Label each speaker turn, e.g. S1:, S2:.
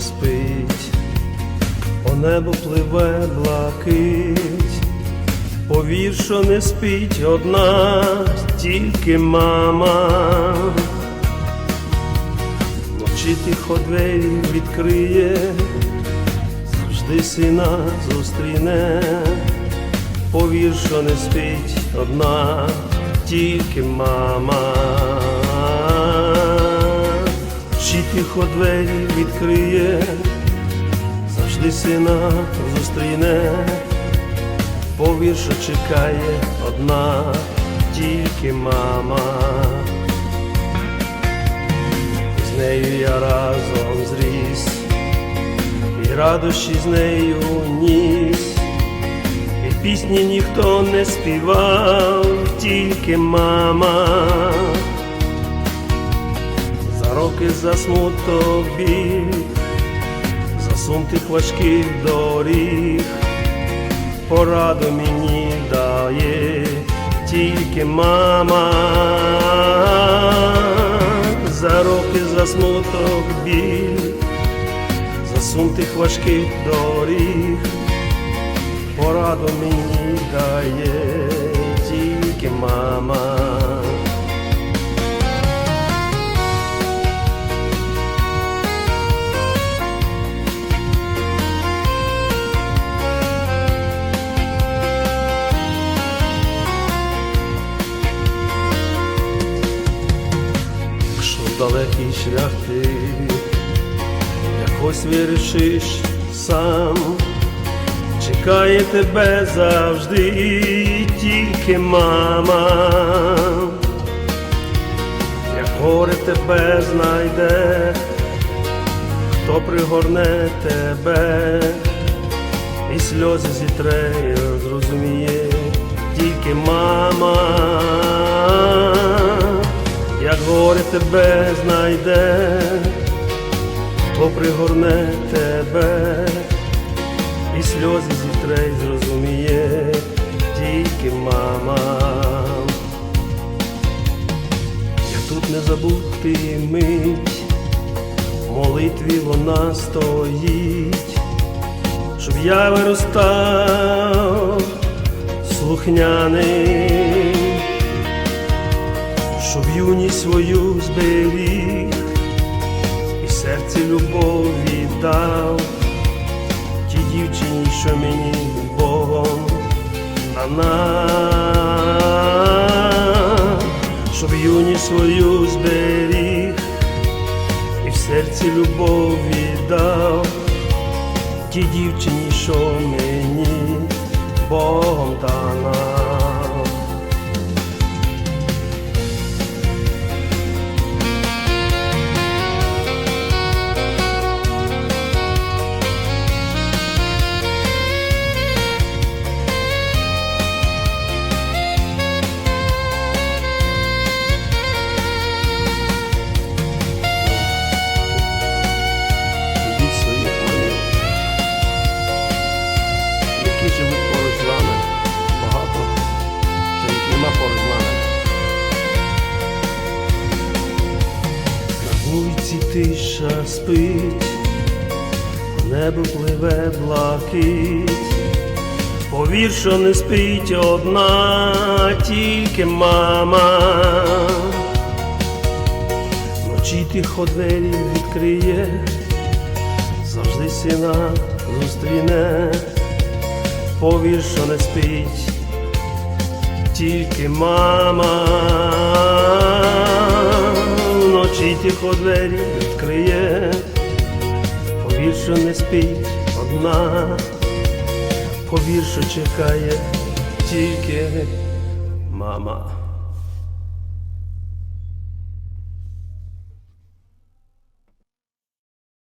S1: спить, по небу пливе блакить, повір, що не спить одна, тільки мама. Вночі тихо двері відкриє, завжди сина зустріне, повір, що не спить одна, тільки мама. Тихо двері відкриє, завжди сина зустріне, повір, що чекає одна, тільки мама. З нею я разом зріс, і радощі з нею ніс, і пісні ніхто не співав, тільки мама. Роки за смуток біль, за сум тих важких доріг, пораду мені дає тільки мама. За роки за смуток сум тих важких доріг, пораду мені дає Якщо далекий шлях ти якось вирішиш сам, чекає тебе завжди тільки мама, як горе тебе знайде, хто пригорне тебе, і сльози зітре, зрозуміє тільки мама горе тебе знайде, хто пригорне тебе, і сльози зітре, й зрозуміє тільки мама. Я тут не забути мить, в молитві вона стоїть, щоб я виростав слухняний юність свою зберіг і серці любов віддав тій дівчині, що мені Богом дана, щоб юність свою зберіг і в серці любов віддав тій дівчині, що мені Богом дана. Тиша спить, небо пливе блакить. Повір, що не спить одна, тільки мама. Вночі тихо двері відкриє, завжди сина зустріне, повір, що не спить, тільки мама, тихо двері відкриє, повір, що не спить одна, повір, що чекає тільки мама.